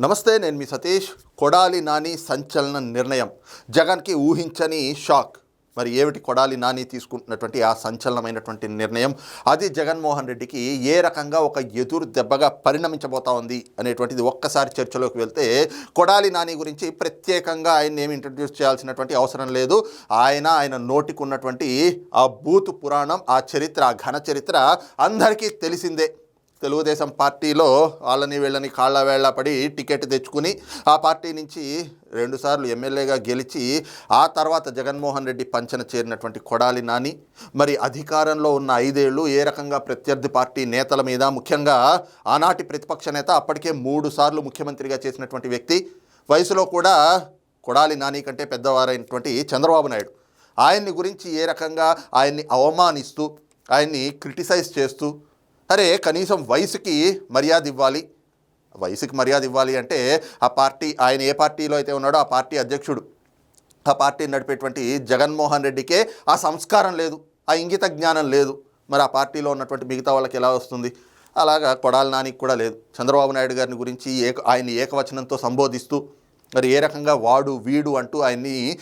నమస్తే నేను మీ సతీష్. కొడాలి నాని సంచలన నిర్ణయం. జగన్కి ఊహించని షాక్. మరి ఏమిటి కొడాలి నాని తీసుకుంటున్నటువంటి ఆ సంచలనమైనటువంటి నిర్ణయం? అది జగన్మోహన్ రెడ్డికి ఏ రకంగా ఒక ఎదురు దెబ్బగా పరిణమించబోతా ఉంది అనేటువంటిది ఒక్కసారి చర్చలోకి వెళ్తే కొడాలి నాని గురించి ప్రత్యేకంగా ఆయన ఏమి ఇంట్రడ్యూస్ చేయాల్సినటువంటి అవసరం లేదు. ఆయన ఆయన నోటికి ఉన్నటువంటి ఆ బూతు పురాణం ఆ చరిత్ర ఆ ఘన చరిత్ర అందరికీ తెలిసిందే. తెలుగుదేశం పార్టీలో వాళ్ళని వీళ్ళని కాళ్ళ వేళ్ళ పడి టికెట్ తెచ్చుకుని ఆ పార్టీ నుంచి రెండుసార్లు ఎమ్మెల్యేగా గెలిచి ఆ తర్వాత జగన్మోహన్ రెడ్డి పంచన చేరినటువంటి కొడాలి నాని మరి అధికారంలో ఉన్న ఐదేళ్ళు ఏ రకంగా ప్రత్యర్థి పార్టీ నేతల మీద ముఖ్యంగా ఆనాటి ప్రతిపక్ష నేత అప్పటికే మూడు సార్లు ముఖ్యమంత్రిగా చేసినటువంటి వ్యక్తి వయసులో కూడా కొడాలి నాని కంటే పెద్దవారైనటువంటి చంద్రబాబు నాయుడు. ఆయన్ని గురించి ఏ రకంగా ఆయన్ని అవమానిస్తూ ఆయన్ని క్రిటిసైజ్ చేస్తూ అరే కనీసం వయసుకి మర్యాద ఇవ్వాలి. వయసుకి మర్యాద ఇవ్వాలి అంటే ఆ పార్టీ ఆయన ఏ పార్టీలో అయితే ఉన్నాడో ఆ పార్టీ అధ్యక్షుడు. ఆ పార్టీ నడిపేటువంటి జగన్మోహన్ రెడ్డికే ఆ సంస్కారం లేదు ఆ ఇంగిత జ్ఞానం లేదు. మరి ఆ పార్టీలో ఉన్నటువంటి మిగతా వాళ్ళకి ఎలా వస్తుంది? అలాగా కొడాల నానికి కూడా లేదు. చంద్రబాబు నాయుడు గారిని గురించి ఏక ఆయన ఏకవచనంతో సంబోధిస్తూ మరి ఏ రకంగా వాడు వీడు అంటూ ఆయన్ని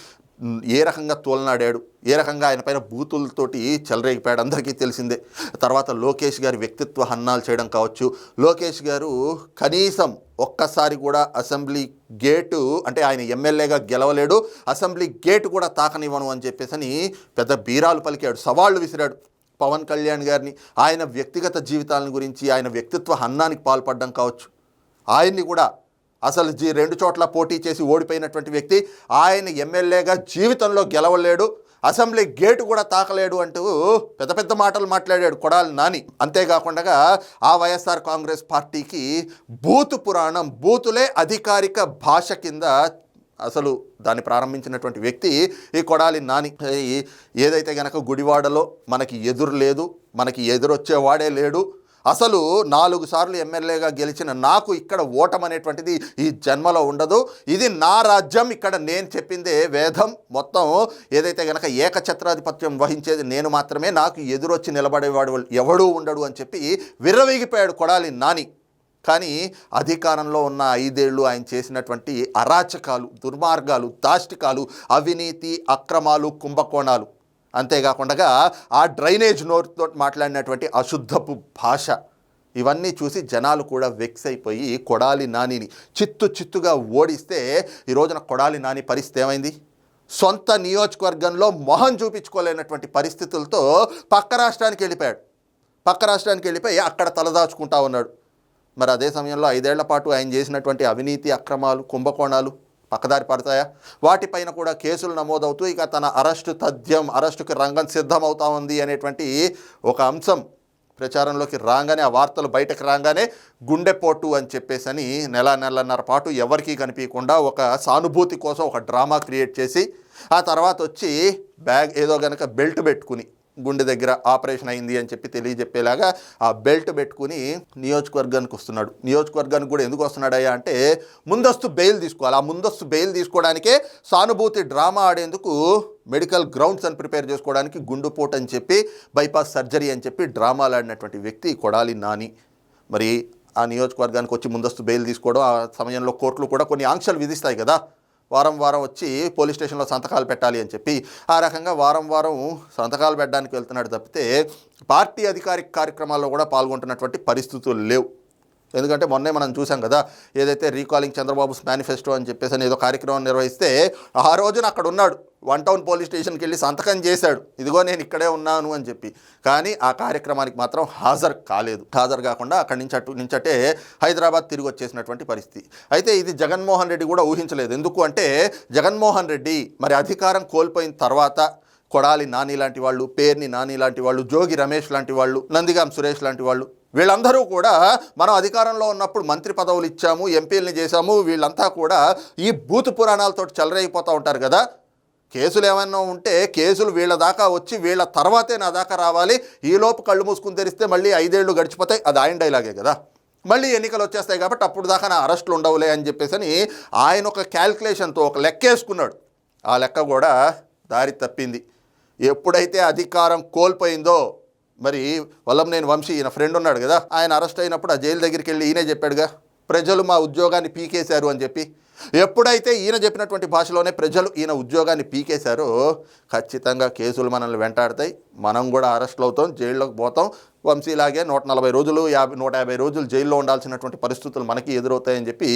ఏ రకంగా తోలనాడాడు ఏ రకంగా ఆయన పైన బూతులతోటి చెలరేగిపోయాడు అందరికీ తెలిసిందే. తర్వాత లోకేష్ గారి వ్యక్తిత్వ హన్నాలు చేయడం కావచ్చు. లోకేష్ గారు కనీసం ఒక్కసారి కూడా అసెంబ్లీ గేటు అంటే ఆయన ఎమ్మెల్యేగా గెలవలేడు అసెంబ్లీ గేటు కూడా తాకనివ్వను అని చెప్పేసి అని పెద్ద బీరాలు పలికాడు సవాళ్ళు విసిరాడు పవన్ కళ్యాణ్ గారిని. ఆయన వ్యక్తిగత జీవితాలను గురించి ఆయన వ్యక్తిత్వ హన్నానికి పాల్పడడం కావచ్చు. ఆయన్ని కూడా అసలు జీ రెండు చోట్ల పోటీ చేసి ఓడిపోయినటువంటి వ్యక్తి ఆయన ఎమ్మెల్యేగా జీవితంలో గెలవలేడు అసెంబ్లీ గేటు కూడా తాకలేడు అంటూ పెద్ద పెద్ద మాటలు మాట్లాడాడు కొడాలి నాని. అంతేకాకుండా ఆ వైఎస్ఆర్ కాంగ్రెస్ పార్టీకి బూతు పురాణం బూతులే అధికారిక భాష కింద అసలు దాన్ని ప్రారంభించినటువంటి వ్యక్తి ఈ కొడాలి నాని. ఏదైతే గనక గుడివాడలో మనకి ఎదురు లేదు మనకి ఎదురొచ్చేవాడే లేడు అసలు నాలుగు సార్లు ఎమ్మెల్యేగా గెలిచిన నాకు ఇక్కడ ఓటం అనేటువంటిది ఈ జన్మలో ఉండదు. ఇది నా రాజ్యం. ఇక్కడ నేను చెప్పిందే వేదం. మొత్తం ఏదైతే గనక ఏకఛత్రాధిపత్యం వహించేది నేను మాత్రమే. నాకు ఎదురొచ్చి నిలబడేవాడు ఎవడూ ఉండడు అని చెప్పి విర్రవీగిపోయాడు కొడాలి నాని. కానీ అధికారంలో ఉన్న ఐదేళ్ళు ఆయన చేసినటువంటి అరాచకాలు దుర్మార్గాలు దాష్టికాలు అవినీతి అక్రమాలు కుంభకోణాలు అంతేకాకుండా ఆ డ్రైనేజ్ నోరుతో మాట్లాడినటువంటి అశుద్ధపు భాష ఇవన్నీ చూసి జనాలు కూడా వెక్స్ అయిపోయి కొడాలి నానిని చిత్తు చిత్తుగా ఓడిస్తే ఈ రోజున కొడాలి నాని పరిస్థితి ఏమైంది? సొంత నియోజకవర్గంలో మొహం చూపించుకోలేనటువంటి పరిస్థితులతో పక్క రాష్ట్రానికి వెళ్ళిపోయాడు. పక్క రాష్ట్రానికి వెళ్ళిపోయి అక్కడ తలదాచుకుంటా ఉన్నాడు. మరి అదే సమయంలో ఐదేళ్ళ పాటు ఆయన చేసినటువంటి అవినీతి అక్రమాలు కుంభకోణాలు పక్కదారి పడతాయా వాటిపైన కూడా కేసులు నమోదవుతూ ఇక తన అరెస్టు తథ్యం అరెస్టుకి రంగం సిద్ధమవుతా ఉంది అనేటువంటి ఒక అంశం ప్రచారంలోకి రాగానే ఆ వార్తలు బయటకు రాగానే గుండెపోటు అని చెప్పేసి అని నెల నెలన్నర పాటు ఎవరికీ కనిపించకుండా ఒక సానుభూతి కోసం ఒక డ్రామా క్రియేట్ చేసి ఆ తర్వాత వచ్చి బ్యాగ్ ఏదో గనక బెల్ట్ పెట్టుకుని గుండె దగ్గర ఆపరేషన్ అయింది అని చెప్పి తెలియజెప్పేలాగా ఆ బెల్ట్ పెట్టుకుని నియోజకవర్గానికి వస్తున్నాడు. నియోజకవర్గానికి కూడా ఎందుకు వస్తున్నాడయ్యా అంటే ముందస్తు బెయిల్ తీసుకోవాలి. ఆ ముందస్తు బెయిల్ తీసుకోవడానికే సానుభూతి డ్రామా ఆడేందుకు మెడికల్ గ్రౌండ్స్ అని ప్రిపేర్ చేసుకోవడానికి గుండుపోటు అని చెప్పి బైపాస్ సర్జరీ అని చెప్పి డ్రామాలు ఆడినటువంటి వ్యక్తి కొడాలి నాని. మరి ఆ నియోజకవర్గానికి వచ్చి ముందస్తు బెయిల్ తీసుకోవడం ఆ సమయంలో కోర్టులు కూడా కొన్ని ఆంక్షలు విధిస్తాయి కదా. వారం వారం వచ్చి పోలీస్ స్టేషన్లో సంతకాలు పెట్టాలి అని చెప్పి ఆ రకంగా వారం వారం సంతకాలు పెట్టడానికి వెళ్తున్నాడు తప్పితే పార్టీ అధికారిక కార్యక్రమాల్లో కూడా పాల్గొంటున్నటువంటి పరిస్థితులు లేవు. ఎందుకంటే మొన్నే మనం చూసాం కదా ఏదైతే రీకాలింగ్ చంద్రబాబుస్ మేనిఫెస్టో అని చెప్పేసి అని ఏదో కార్యక్రమం నిర్వహిస్తే ఆ రోజున అక్కడ ఉన్నాడు. వన్ టౌన్ పోలీస్ స్టేషన్కి వెళ్ళి సంతకం చేశాడు. ఇదిగో నేను ఇక్కడే ఉన్నాను అని చెప్పి. కానీ ఆ కార్యక్రమానికి మాత్రం హాజరు కాలేదు. హాజరు కాకుండా అక్కడి నుంచి అటు నుంచి హైదరాబాద్ తిరిగి వచ్చేసినటువంటి పరిస్థితి. అయితే ఇది జగన్మోహన్ రెడ్డి కూడా ఊహించలేదు. ఎందుకు అంటే జగన్మోహన్ రెడ్డి మరి అధికారం కోల్పోయిన తర్వాత కొడాలి నాని లాంటి వాళ్ళు పేర్ని నాని లాంటి వాళ్ళు జోగి రమేష్ లాంటి వాళ్ళు నందిగాం సురేష్ లాంటి వాళ్ళు వీళ్ళందరూ కూడా మనం అధికారంలో ఉన్నప్పుడు మంత్రి పదవులు ఇచ్చాము ఎంపీలని చేశాము వీళ్ళంతా కూడా ఈ బూతు పురాణాలతో చెలరైపోతూ ఉంటారు కదా. కేసులు ఏమైనా ఉంటే కేసులు వీళ్ళ దాకా వచ్చి వీళ్ళ తర్వాతే నా దాకా రావాలి. ఈలోపు కళ్ళు మూసుకుని తెరిస్తే మళ్ళీ ఐదేళ్ళు గడిచిపోతాయి. అది ఆయన డైలాగే కదా. మళ్ళీ ఎన్నికలు వచ్చేస్తాయి కాబట్టి అప్పుడు దాకా నా అరెస్టులు ఉండవులే అని చెప్పేసి అని ఆయన ఒక క్యాల్కులేషన్తో ఒక లెక్క వేసుకున్నాడు ఆ లెక్క కూడా దారి తప్పింది. ఎప్పుడైతే అధికారం కోల్పోయిందో మరి వల్లంనేని వంశీ ఈయన ఫ్రెండ్ ఉన్నాడు కదా ఆయన అరెస్ట్ అయినప్పుడు ఆ జైలు దగ్గరికి వెళ్ళి ఈయనే చెప్పాడుగా ప్రజలు మా ఉద్యోగాన్ని పీకేశారు అని చెప్పి ఎప్పుడైతే ఈయన చెప్పినటువంటి భాషలోనే ప్రజలు ఈయన ఉద్యోగాన్ని పీకేశారో ఖచ్చితంగా కేసులు మనల్ని వెంటాడతాయి. మనం కూడా అరెస్ట్లు అవుతాం జైల్లోకి పోతాం. వంశీలాగే నూట నలభై రోజులు యాభై నూట యాభై రోజులు జైల్లో ఉండాల్సినటువంటి పరిస్థితులు మనకి ఎదురవుతాయని చెప్పి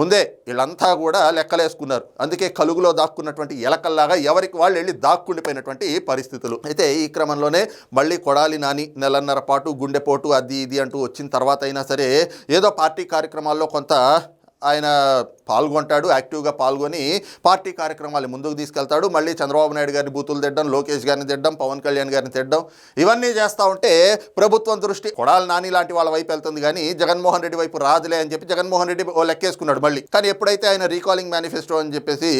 ముందే వీళ్ళంతా కూడా లెక్కలేసుకున్నారు. అందుకే కలుగులో దాక్కున్నటువంటి ఎలకల్లాగా ఎవరికి వాళ్ళు వెళ్ళి దాక్కుండిపోయినటువంటి పరిస్థితులు. అయితే ఈ క్రమంలోనే మళ్ళీ కొడాలి నాని నెలన్నర పాటు గుండెపోటు అది ఇది అంటూ వచ్చిన తర్వాత అయినా సరే ఏదో పార్టీ కార్యక్రమాల్లో కొంత ఆయన పాల్గొంటాడు యాక్టివ్గా పాల్గొని పార్టీ కార్యక్రమాలు ముందుకు తీసుకెళ్తాడు. మళ్ళీ చంద్రబాబు నాయుడు గారిని బూతులు తిట్టడం లోకేష్ గారిని తిట్టడం పవన్ కళ్యాణ్ గారిని తిట్టడం ఇవన్నీ చేస్తూ ఉంటే ప్రభుత్వం దృష్టి కొడాలి నాని లాంటి వాళ్ళ వైపు వెళ్తుంది కానీ జగన్మోహన్ రెడ్డి వైపు రాదులే అని చెప్పి జగన్మోహన్ రెడ్డి ఓ లెక్కేసుకున్నాడు మళ్ళీ. కానీ ఎప్పుడైతే ఆయన రీకాలింగ్ మేనిఫెస్టో అని చెప్పేసి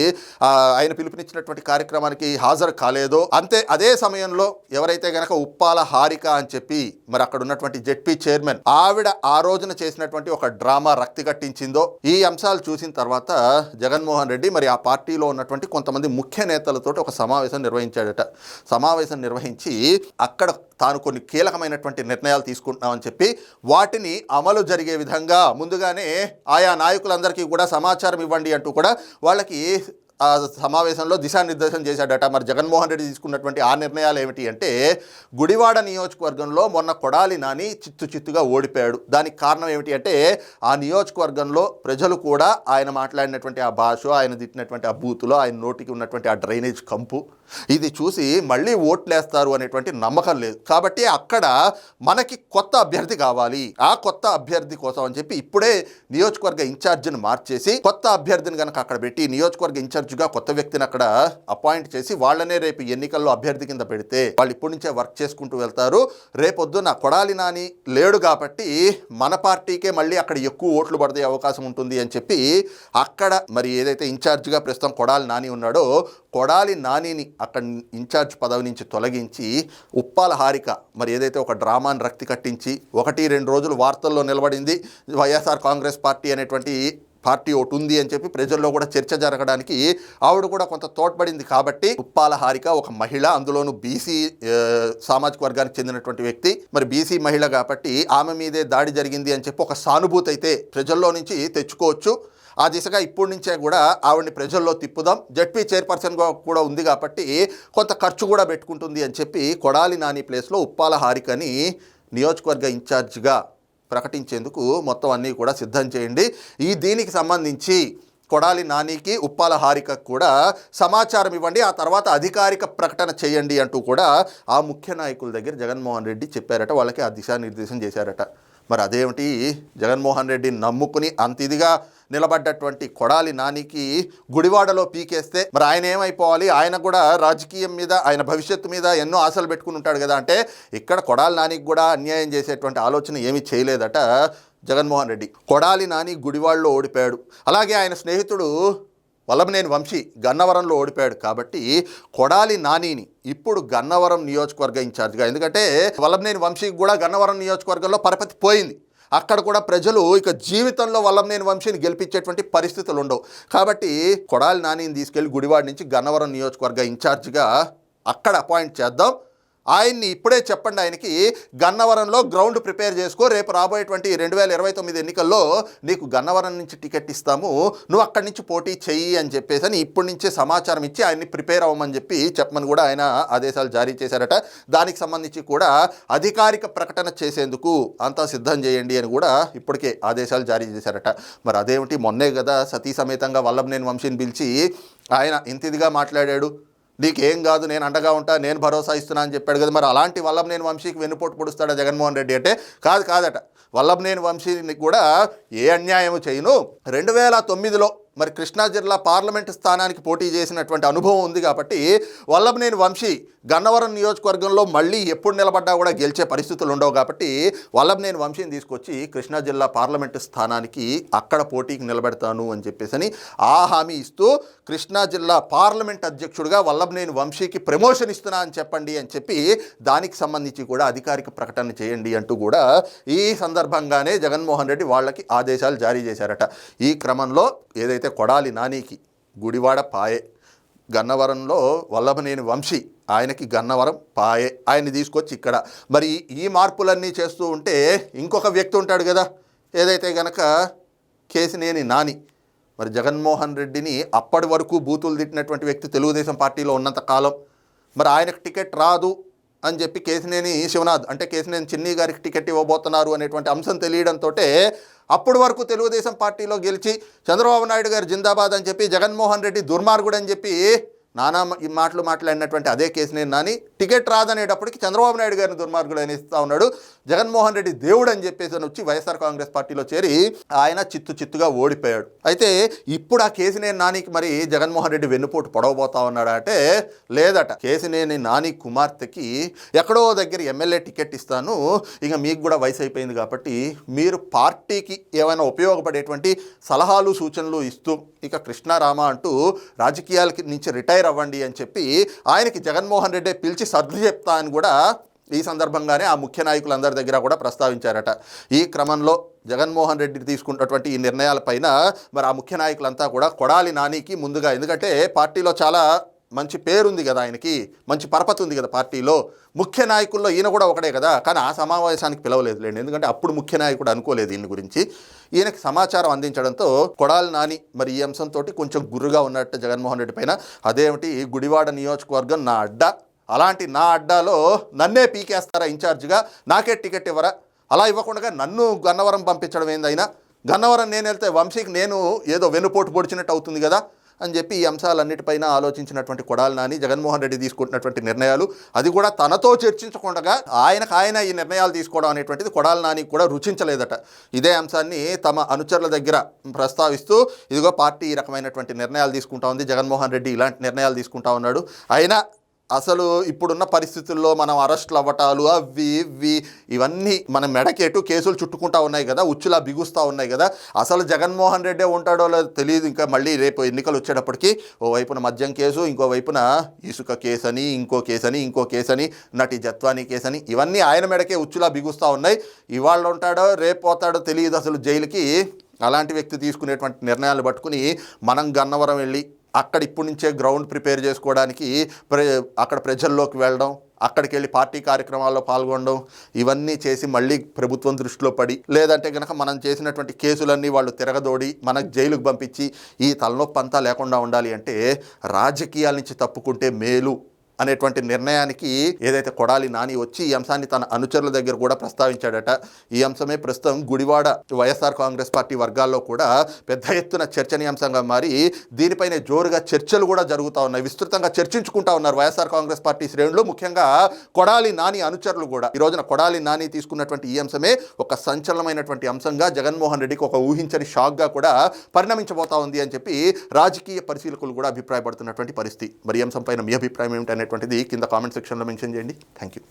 ఆయన పిలుపునిచ్చినటువంటి కార్యక్రమానికి హాజరు కాలేదో అంతే అదే సమయంలో ఎవరైతే గనక ఉప్పాల హారిక అని చెప్పి మరి అక్కడ ఉన్నటువంటి జెడ్పీ చైర్మన్ ఆవిడ ఆ రోజున చేసినటువంటి ఒక డ్రామా రక్తి కట్టించిందో ఈ అంశాలు చూసిన తర్వాత జగన్మోహన్ రెడ్డి మరి ఆ పార్టీలో ఉన్నటువంటి కొంతమంది ముఖ్య నేతలతోటి ఒక సమావేశం నిర్వహించాడట. సమావేశం నిర్వహించి అక్కడ తాను కొన్ని కీలకమైనటువంటి నిర్ణయాలు తీసుకుంటున్నామని చెప్పి వాటిని అమలు జరిగే విధంగా ముందుగానే ఆయా నాయకులందరికీ కూడా సమాచారం ఇవ్వండి అంటూ కూడా వాళ్ళకి ఆ సమావేశంలో దిశానిర్దేశం చేశాడట. మరి జగన్మోహన్ రెడ్డి తీసుకున్నటువంటి ఆ నిర్ణయాలు ఏమిటి అంటే గుడివాడ నియోజకవర్గంలో మొన్న కొడాలి నాని చిత్తు చిత్తుగా ఓడిపోయాడు. దానికి కారణం ఏమిటి అంటే ఆ నియోజకవర్గంలో ప్రజలు కూడా ఆయన మాట్లాడినటువంటి ఆ భాష ఆయన తిట్టినటువంటి ఆ బూతులో ఆయన నోటికి ఉన్నటువంటి ఆ డ్రైనేజ్ కంపు ఇది చూసి మళ్ళీ ఓట్లేస్తారు అనేటువంటి నమ్మకం లేదు. కాబట్టి అక్కడ మనకి కొత్త అభ్యర్థి కావాలి. ఆ కొత్త అభ్యర్థి కోసం అని చెప్పి ఇప్పుడే నియోజకవర్గ ఇన్ఛార్జిని మార్చేసి కొత్త అభ్యర్థిని కనుక అక్కడ పెట్టి నియోజకవర్గ ఇన్ఛార్జ్గా కొత్త వ్యక్తిని అక్కడ అపాయింట్ చేసి వాళ్ళనే రేపు ఎన్నికల్లో అభ్యర్థి కింద పెడితే వాళ్ళు ఇప్పటి నుంచే వర్క్ చేసుకుంటూ వెళ్తారు. రేపొద్దున కొడాలి నాని లేడు కాబట్టి మన పార్టీకే మళ్ళీ అక్కడ ఎక్కువ ఓట్లు పడితే అవకాశం ఉంటుంది అని చెప్పి అక్కడ మరి ఏదైతే ఇన్ఛార్జ్గా ప్రస్తుతం కొడాలి నాని ఉన్నాడో కొడాలి నానిని అక్కడ ఇన్ఛార్జ్ పదవి నుంచి తొలగించి ఉప్పాల హారిక మరి ఏదైతే ఒక డ్రామాని రక్తి కట్టించి ఒకటి రెండు రోజులు వార్తల్లో నిలబడింది. వైఎస్ఆర్ కాంగ్రెస్ పార్టీ అనేటువంటి పార్టీ ఒకటి ఉంది అని చెప్పి ప్రజల్లో కూడా చర్చ జరగడానికి ఆవిడ కూడా కొంత తోడ్పడింది కాబట్టి ఉప్పాల హారిక ఒక మహిళ అందులోనూ బీసీ సామాజిక వర్గానికి చెందినటువంటి వ్యక్తి. మరి బీసీ మహిళ కాబట్టి ఆమె మీదే దాడి జరిగింది అని చెప్పి ఒక సానుభూతి అయితే ప్రజల్లో నుంచి తెచ్చుకోవచ్చు. ఆ దిశగా ఇప్పటి నుంచే కూడా ఆవిడని ప్రజల్లో తిప్పుదాం. జడ్పీ చైర్పర్సన్గా కూడా ఉంది కాబట్టి కొంత ఖర్చు కూడా పెట్టుకుంటుంది అని చెప్పి కొడాలి నాని ప్లేస్లో ఉప్పాల హారికని నియోజకవర్గ ఇన్ఛార్జిగా ప్రకటించేందుకు మొత్తం అన్నీ కూడా సిద్ధం చేయండి. ఈ దీనికి సంబంధించి కొడాలి నానికి ఉప్పాల హారిక కూడా సమాచారం ఇవ్వండి. ఆ తర్వాత అధికారిక ప్రకటన చేయండి అంటూ కూడా ఆ ముఖ్య నాయకుల దగ్గర జగన్మోహన్ రెడ్డి చెప్పారట. వాళ్ళకి ఆ దిశానిర్దేశం చేశారట. మరి అదేమిటి? జగన్మోహన్ రెడ్డి నమ్ముకుని అంత ఇదిగా నిలబడ్డటువంటి కొడాలి నానికి గుడివాడలో పీకేస్తే మరి ఆయన ఏమైపోవాలి? ఆయన కూడా రాజకీయం మీద ఆయన భవిష్యత్తు మీద ఎన్నో ఆశలు పెట్టుకుని ఉంటాడు కదా. అంటే ఇక్కడ కొడాలి నానికి కూడా అన్యాయం చేసేటువంటి ఆలోచన ఏమీ చేయలేదట జగన్మోహన్ రెడ్డి. కొడాలి నాని గుడివాడలో ఓడిపోయాడు. అలాగే ఆయన స్నేహితుడు వల్లభనేని వంశీ గన్నవరంలో ఓడిపోయాడు కాబట్టి కొడాలి నానిని ఇప్పుడు గన్నవరం నియోజకవర్గ ఇన్ఛార్జ్గా. ఎందుకంటే వల్లభనేని వంశీకి కూడా గన్నవరం నియోజకవర్గంలో పరపతి పోయింది. అక్కడ కూడా ప్రజలు ఇక జీవితంలో వల్లభనేని వంశీని గెలిపించేటువంటి పరిస్థితులు ఉండవు. కాబట్టి కొడాలి నానిని తీసుకెళ్ళి గుడివాడ నుంచి గన్నవరం నియోజకవర్గ ఇన్ఛార్జిగా అక్కడ అపాయింట్ చేద్దాం. ఆయన్ని ఇప్పుడే చెప్పండి ఆయనకి గన్నవరంలో గ్రౌండ్ ప్రిపేర్ చేసుకో రేపు రాబోయేటువంటి రెండు వేల ఇరవై తొమ్మిది ఎన్నికల్లో నీకు గన్నవరం నుంచి టికెట్ ఇస్తాము నువ్వు అక్కడి నుంచి పోటీ చెయ్యి అని చెప్పేసి అని ఇప్పటి నుంచే సమాచారం ఇచ్చి ఆయన్ని ప్రిపేర్ అవ్వమని చెప్పి చెప్పమని కూడా ఆయన ఆదేశాలు జారీ చేశారట. దానికి సంబంధించి కూడా అధికారిక ప్రకటన చేసేందుకు అంతా సిద్ధం చేయండి అని కూడా ఇప్పటికే ఆదేశాలు జారీ చేశారట. మరి అదేమిటి? మొన్నే కదా సతీ సమేతంగా వల్లభనేని వంశీని పిలిచి ఆయన ఇంత ఇదిగా మాట్లాడాడు. నీకేం కాదు నేను అండగా ఉంటా నేను భరోసా ఇస్తున్నా అని చెప్పాడు కదా. మరి అలాంటి వల్లభనేని వంశీకి వెన్నుపోటు పొడుస్తాడా జగన్మోహన్ రెడ్డి అంటే? కాదు కాదట. వల్లభనేని వంశీని కూడా ఏ అన్యాయము చేయను. రెండు వేల తొమ్మిదిలో మరి కృష్ణా జిల్లా పార్లమెంటు స్థానానికి పోటీ చేసినటువంటి అనుభవం ఉంది కాబట్టి వల్లభనేని వంశీ గన్నవరం నియోజకవర్గంలో మళ్ళీ ఎప్పుడు నిలబడ్డా కూడా గెలిచే పరిస్థితులు ఉండవు కాబట్టి వల్లభనేని వంశీని తీసుకొచ్చి కృష్ణా జిల్లా పార్లమెంటు స్థానానికి అక్కడ పోటీకి నిలబెడతాను అని చెప్పేసి ఆ హామీ ఇస్తూ కృష్ణా జిల్లా పార్లమెంట్ అధ్యక్షుడిగా వల్లభనేని వంశీకి ప్రమోషన్ ఇస్తున్నా అని చెప్పండి అని చెప్పి దానికి సంబంధించి కూడా అధికారిక ప్రకటన చేయండి అంటూ కూడా ఈ సందర్భంగానే జగన్మోహన్ రెడ్డి వాళ్ళకి ఆదేశాలు జారీ చేశారట. ఈ క్రమంలో ఏదైతే కొడాలి నానికి గుడివాడ పాయే గన్నవరంలో వల్లభనేని వంశీ ఆయనకి గన్నవరం పాయే ఆయన్ని తీసుకొచ్చి ఇక్కడ. మరి ఈ మార్పులన్నీ చేస్తూ ఉంటే ఇంకొక వ్యక్తి ఉంటాడు కదా. ఏదైతే గనక కేసినేని నాని మరి జగన్మోహన్ రెడ్డిని అప్పటి వరకు బూతులు తిట్టినటువంటి వ్యక్తి తెలుగుదేశం పార్టీలో ఉన్నంత కాలం. మరి ఆయనకు టికెట్ రాదు అని చెప్పి కేసినేని శివనాథ్ అంటే కేసినేని చిన్ని గారికి టికెట్ ఇవ్వబోతున్నారు అనేటువంటి అంశం తెలియడంతో అప్పటి వరకు తెలుగుదేశం పార్టీలో గెలిచి చంద్రబాబు నాయుడు గారు జిందాబాద్ అని చెప్పి జగన్మోహన్ రెడ్డి దుర్మార్గుడు అని చెప్పి నానా ఈ మాటలు మాట్లాడినటువంటి అదే కేసునేని నాని టికెట్ రాదనేటప్పటికి చంద్రబాబు నాయుడు గారిని దుర్మార్గుడు అని ఇస్తా ఉన్నాడు. జగన్మోహన్ రెడ్డి దేవుడు అని చెప్పేసి అని వచ్చి వైఎస్ఆర్ కాంగ్రెస్ పార్టీలో చేరి ఆయన చిత్తు చిత్తుగా ఓడిపోయాడు. అయితే ఇప్పుడు ఆ కేసినేని నానికి మరి జగన్మోహన్ రెడ్డి వెన్నుపోటు పొడవబోతా ఉన్నాడు అంటే లేదట కేసినేని నాని కుమార్తెకి ఎక్కడో దగ్గర ఎమ్మెల్యే టికెట్ ఇస్తాను. ఇక మీకు కూడా వయసు అయిపోయింది కాబట్టి మీరు పార్టీకి ఏమైనా ఉపయోగపడేటువంటి సలహాలు సూచనలు ఇస్తూ ఇక కృష్ణారామ అంటూ రాజకీయాలకి నుంచి రిటైర్ అవ్వండి అని చెప్పి ఆయనకి జగన్మోహన్ రెడ్డి పిలిచి సర్ది చెప్తా అని కూడా ఈ సందర్భంగానే ఆ ముఖ్య నాయకులందరి దగ్గర కూడా ప్రస్తావించారట. ఈ క్రమంలో జగన్మోహన్ రెడ్డి తీసుకున్నటువంటి ఈ నిర్ణయాలపైన మరి ఆ ముఖ్య నాయకులంతా కూడా కొడాలి నానికి ముందుగా. ఎందుకంటే పార్టీలో చాలా మంచి పేరుంది కదా ఆయనకి మంచి పరపతి ఉంది కదా పార్టీలో. ముఖ్య నాయకుల్లో ఈయన కూడా ఒకడే కదా కానీ ఆ సమావేశానికి పిలవలేదు లేండి ఎందుకంటే అప్పుడు ముఖ్య నాయకుడు అనుకోలేదు ఈయన గురించి. ఈయనకి సమాచారం అందించడంతో కొడాలి నాని మరి ఈ అంశంతో కొంచెం గుర్రుగా ఉన్నట్టు జగన్మోహన్ రెడ్డి పైన అదేమిటి గుడివాడ నియోజకవర్గం నా అడ్డా? అలాంటి నా అడ్డాలో నన్నే పీకేస్తారా ఇన్ఛార్జిగా? నాకే టికెట్ ఇవ్వరా? అలా ఇవ్వకుండా నన్ను గన్నవరం పంపించడం ఏందైనా? గన్నవరం నేను వెళ్తే వంశీకి నేను ఏదో వెన్నుపోటు పొడిచినట్టు అవుతుంది కదా? అని చెప్పి ఈ అంశాలన్నిటిపైన ఆలోచించినటువంటి కొడాలి నాని జగన్మోహన్ రెడ్డి తీసుకుంటున్నటువంటి నిర్ణయాలు అది కూడా తనతో చర్చించకుండా ఆయనకు ఆయన ఈ నిర్ణయాలు తీసుకోవడం అనేటువంటిది కొడాలి నాని కూడా రుచించలేదట. ఇదే అంశాన్ని తమ అనుచరుల దగ్గర ప్రస్తావిస్తూ ఇదిగో పార్టీ ఈ రకమైనటువంటి నిర్ణయాలు తీసుకుంటా ఉంది జగన్మోహన్ రెడ్డి ఇలాంటి నిర్ణయాలు తీసుకుంటా ఉన్నాడు. అయినా అసలు ఇప్పుడున్న పరిస్థితుల్లో మనం అరెస్టులు అవ్వటాలు అవి ఇవి ఇవన్నీ మన మెడకేటు కేసులు చుట్టుకుంటా ఉన్నాయి కదా ఉచ్చులా బిగుస్తూ ఉన్నాయి కదా. అసలు జగన్మోహన్ రెడ్డే ఉంటాడో లేదో తెలియదు ఇంకా మళ్ళీ రేపు ఎన్నికలు వచ్చేటప్పటికి ఓ వైపున మద్యం కేసు ఇంకో వైపున ఇసుక కేసు అని ఇంకో కేసు అని ఇంకో కేసు అని నటి జత్వానీ కేసు అని ఇవన్నీ ఆయన మెడకే ఉచ్చులా బిగుస్తూ ఉన్నాయి. ఇవాళ ఉంటాడో రేపు పోతాడో తెలియదు అసలు జైలుకి. అలాంటి వ్యక్తి తీసుకునేటువంటి నిర్ణయాలు పట్టుకుని మనం గన్నవరం వెళ్ళి అక్కడ ఇప్పటి నుంచే గ్రౌండ్ ప్రిపేర్ చేసుకోవడానికి ప్ర అక్కడ ప్రజల్లోకి వెళ్ళడం అక్కడికి వెళ్ళి పార్టీ కార్యక్రమాల్లో పాల్గొనడం ఇవన్నీ చేసి మళ్ళీ ప్రభుత్వం దృష్టిలో పడి లేదంటే కనుక మనం చేసినటువంటి కేసులన్నీ వాళ్ళు తిరగదోడి మనకు జైలుకు పంపించి ఈ తలనొప్పి అంతా లేకుండా ఉండాలి అంటే రాజకీయాల నుంచి తప్పుకుంటే మేలు. అనేటువంటి నిర్ణయానికి ఏదైతే కొడాలి నాని వచ్చి ఈ అంశాన్ని తన అనుచరుల దగ్గర కూడా ప్రస్తావించాడట. ఈ అంశమే ప్రస్తుతం గుడివాడ వైఎస్ఆర్ కాంగ్రెస్ పార్టీ వర్గాల్లో కూడా పెద్ద ఎత్తున చర్చనీయాంశంగా మారి దీనిపైనే జోరుగా చర్చలు కూడా జరుగుతూ ఉన్నాయి. విస్తృతంగా చర్చించుకుంటా ఉన్నారు వైఎస్ఆర్ కాంగ్రెస్ పార్టీ శ్రేణులు. ముఖ్యంగా కొడాలి నాని అనుచరులు కూడా. ఈ రోజున కొడాలి నాని తీసుకున్నటువంటి ఈ అంశమే ఒక సంచలనమైనటువంటి అంశంగా జగన్మోహన్ రెడ్డికి ఒక ఊహించని షాక్గా కూడా పరిణమించబోతా ఉంది అని చెప్పి రాజకీయ పరిశీలకులు కూడా అభిప్రాయపడుతున్నటువంటి పరిస్థితి. మరి ఈ మీ అభిప్రాయం ఏమిటనే అనేటువంటిది కింద కామెంట్ సెక్షన్లో మెన్షన్ చేయండి. Thank you